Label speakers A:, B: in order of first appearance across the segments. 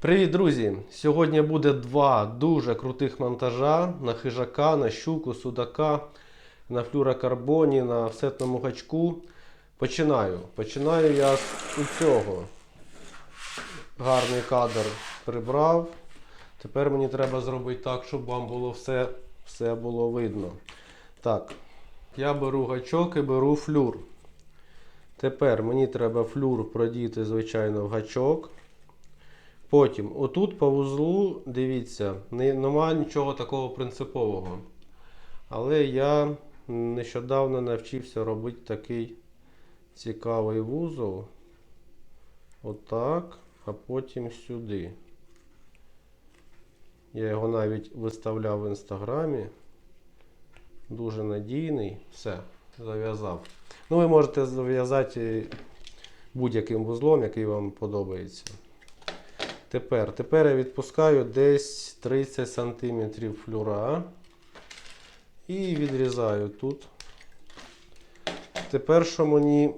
A: Привіт, друзі! Сьогодні буде два дуже крутих монтажа на хижака, на щуку, судака, на флюрокарбоні, на всетному гачку. Починаю. Починаю я з цього. Гарний кадр прибрав. Тепер мені треба зробити так, щоб вам було все, все було видно. Так, я беру гачок і беру флюр. Тепер мені треба флюр продіти, звичайно, в гачок. Потім, отут по вузлу, дивіться, немає нічого такого принципового. Але я нещодавно навчився робити такий цікавий вузол. Отак, а потім сюди. Я його навіть виставляв в інстаграмі. Дуже надійний. Все, зав'язав. Ну, ви можете зав'язати будь-яким вузлом, який вам подобається. Тепер, тепер я відпускаю десь 30 см флюра і відрізаю тут. Тепер що мені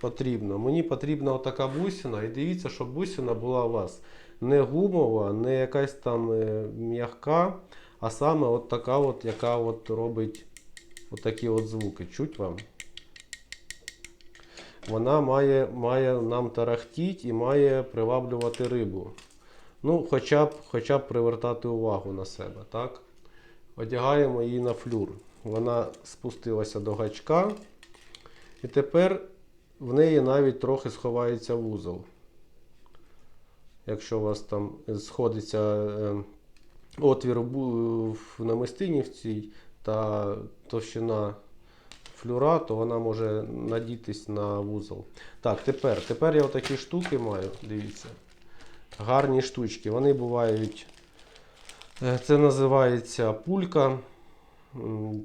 A: потрібно? Мені потрібна отака бусина. І дивіться, щоб бусина була у вас не гумова, не якась там е, м'яка, а саме от така, от, яка от робить отакі от звуки. Чуть вам? Вона має, має нам тарахтіть і має приваблювати рибу. Ну, хоча б, хоча б привертати увагу на себе. так? Одягаємо її на флюр. Вона спустилася до гачка. І тепер в неї навіть трохи сховається вузол. Якщо у вас там сходиться е, отвір в намистині в цій та товщина флюра, то вона може надітись на вузол. Так, тепер, тепер я отакі штуки маю, дивіться. Гарні штучки. Вони бувають. е, Це називається пулька.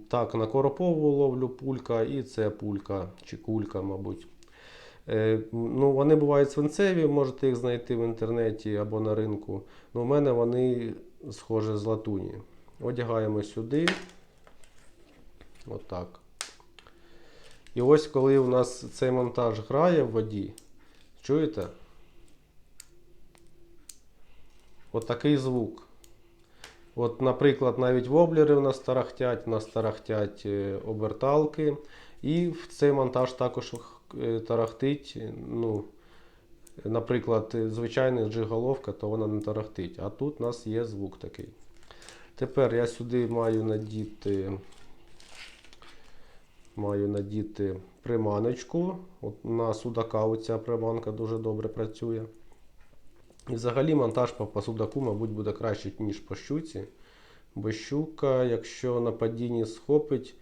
A: Так, на коропову ловлю пулька, і це пулька чи кулька, мабуть. Е, Ну, вони бувають свинцеві, можете їх знайти в інтернеті або на ринку. Ну, у мене вони схожі з латуні. Одягаємо сюди. Отак. І ось коли у нас цей монтаж грає в воді, чуєте? От такий звук. От, наприклад, навіть воблери у нас тарахтять, у нас тарахтять е, оберталки. І в цей монтаж також е, тарахтить. Ну, наприклад, звичайна джиголовка, то вона не тарахтить. А тут у нас є звук такий. Тепер я сюди маю надіти маю надіти приманочку. От на судака оця приманка дуже добре працює. І взагалі монтаж по, по судаку, мабуть, буде краще, ніж по щуці. Бо щука, якщо на падінні схопить,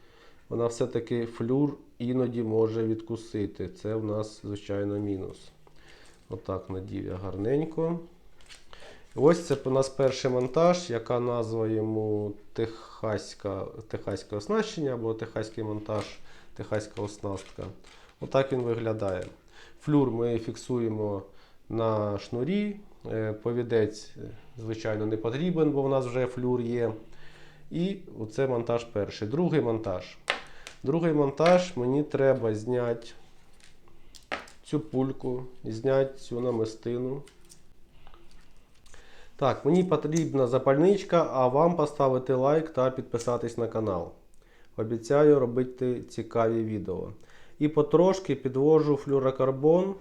A: вона все-таки флюр іноді може відкусити. Це в нас, звичайно, мінус. Отак надів я гарненько. Ось це у нас перший монтаж, яка назва йому техаська, техаське оснащення або техаський монтаж, техаська оснастка. Отак він виглядає. Флюр ми фіксуємо на шнурі. Е, Повідець, звичайно, не потрібен, бо в нас вже флюр є. І оце монтаж перший. Другий монтаж. Другий монтаж мені треба зняти цю пульку, зняти цю намистину. Так, мені потрібна запальничка, а вам поставити лайк та підписатись на канал. Обіцяю робити цікаві відео. І потрошки підвожу флюрокарбон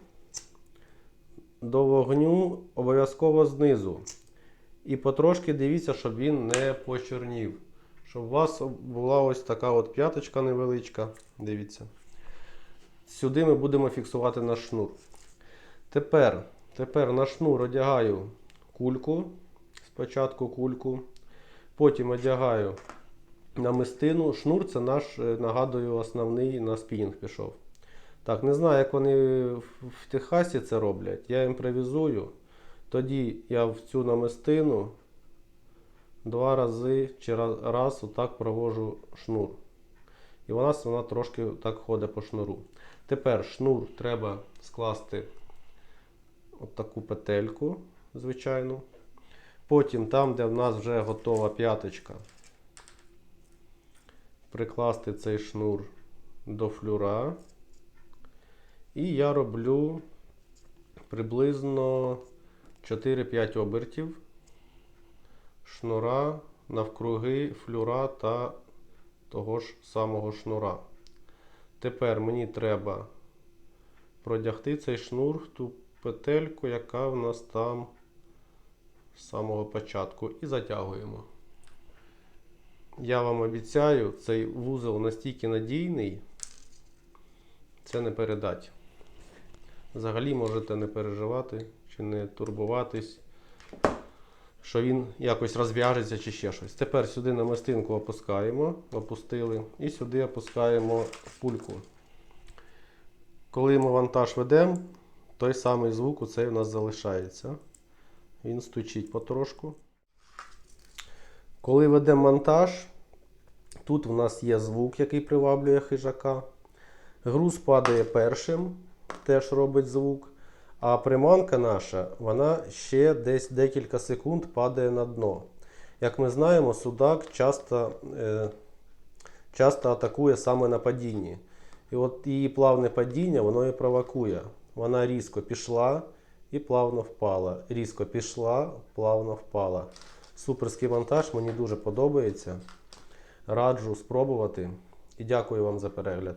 A: до вогню обов'язково знизу. І потрошки дивіться, щоб він не почорнів. Щоб у вас була ось така от п'яточка невеличка. Дивіться. Сюди ми будемо фіксувати наш шнур. Тепер, тепер на шнур одягаю кульку. Спочатку кульку. Потім одягаю намистину. Шнур це наш, е, нагадую, основний на спінінг пішов. Так, не знаю, як вони в Техасі це роблять. Я імпровізую. Тоді я в цю намистину два рази чи раз, раз отак провожу шнур. І вона, вона трошки так ходить по шнуру. Тепер шнур треба скласти от таку петельку, звичайну. Потім там, де в нас вже готова п'яточка, прикласти цей шнур до флюра. І я роблю приблизно 4-5 обертів, шнура, навкруги, флюра та того ж самого шнура. Тепер мені треба продягти цей шнур в ту петельку, яка в нас там з самого початку, і затягуємо. Я вам обіцяю, цей вузол настільки надійний, це не передать. Взагалі можете не переживати чи не турбуватись, що він якось розв'яжеться чи ще щось. Тепер сюди намистинку опускаємо, опустили, і сюди опускаємо пульку. Коли ми вантаж ведемо, той самий звук у цей у нас залишається. Він стучить потрошку. Коли ведемо монтаж, тут в нас є звук, який приваблює хижака. Груз падає першим, теж робить звук. А приманка наша, вона ще десь декілька секунд падає на дно. Як ми знаємо, судак часто, е, часто атакує саме на падінні. І от її плавне падіння, воно і провокує. Вона різко пішла і плавно впала. Різко пішла, плавно впала. Суперський монтаж, мені дуже подобається. Раджу спробувати. І дякую вам за перегляд.